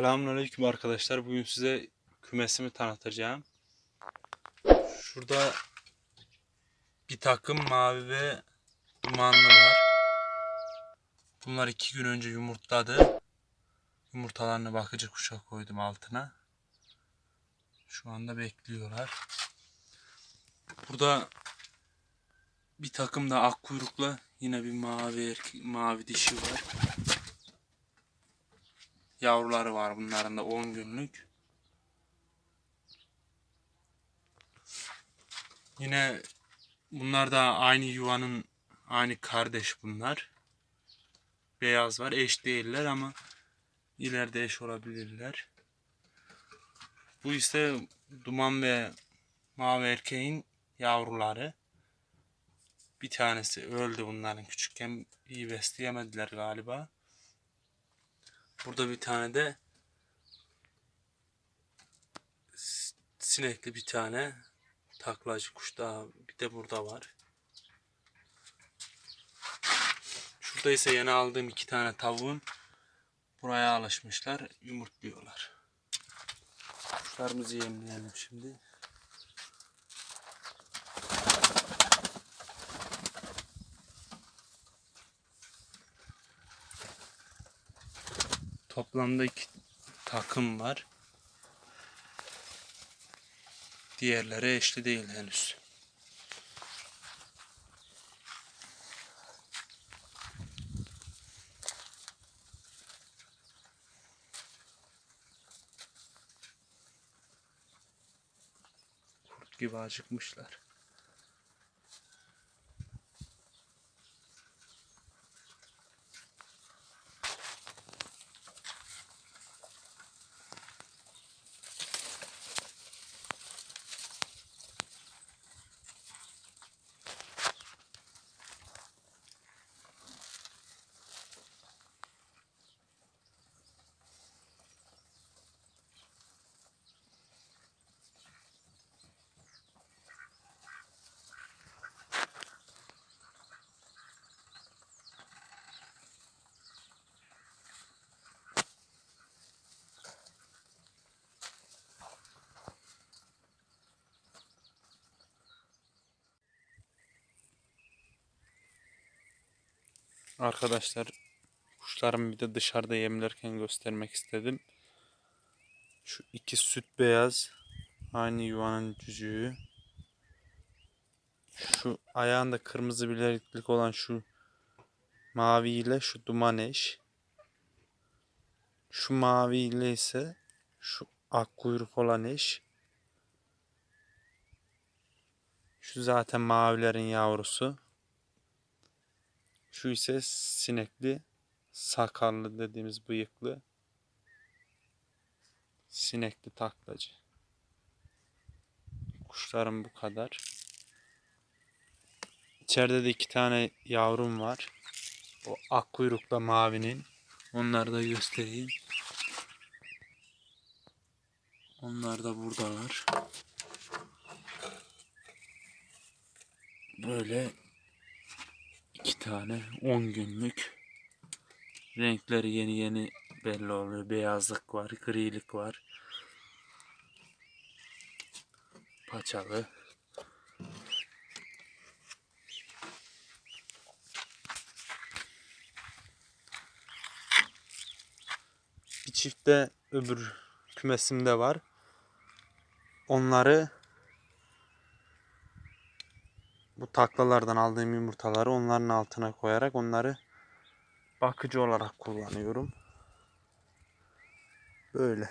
Selamünaleyküm arkadaşlar. Bugün size kümesimi tanıtacağım. Şurada bir takım mavi ve dumanlı var. Bunlar iki gün önce yumurtladı. Yumurtalarını bakıcı kuşa koydum altına. Şu anda bekliyorlar. Burada bir takım da ak kuyrukla yine bir mavi erkek, mavi dişi var. Yavruları var bunların da 10 günlük. Yine bunlar da aynı yuvanın aynı kardeş bunlar. Beyaz var. Eş değiller ama ileride eş olabilirler. Bu ise duman ve mavi erkeğin yavruları. Bir tanesi öldü bunların küçükken iyi besleyemediler galiba. Burada bir tane de sinekli bir tane taklacı kuş daha bir de burada var. Şurada ise yeni aldığım iki tane tavuğum buraya alışmışlar, yumurtluyorlar. Kuşlarımızı yemleyelim şimdi. Toplamda iki takım var. Diğerleri eşli değil henüz. Kurt gibi acıkmışlar. Arkadaşlar kuşlarımı bir de dışarıda yemlerken göstermek istedim. Şu iki süt beyaz aynı yuvanın cücüğü. Şu ayağında kırmızı bileklik olan şu mavi ile şu duman eş. Şu mavi ile ise şu ak kuyruk olan eş. Şu zaten mavilerin yavrusu. Şu ise sinekli, sakallı dediğimiz bıyıklı. Sinekli taklacı. Kuşlarım bu kadar. İçeride de iki tane yavrum var. O ak kuyrukla mavinin. Onları da göstereyim. Onlar da buradalar. Böyle tane 10 günlük. Renkleri yeni yeni belli oluyor. Beyazlık var, grilik var. Paçalı. Bir çift de öbür kümesimde var. Onları bu taklalardan aldığım yumurtaları onların altına koyarak onları bakıcı olarak kullanıyorum. Böyle.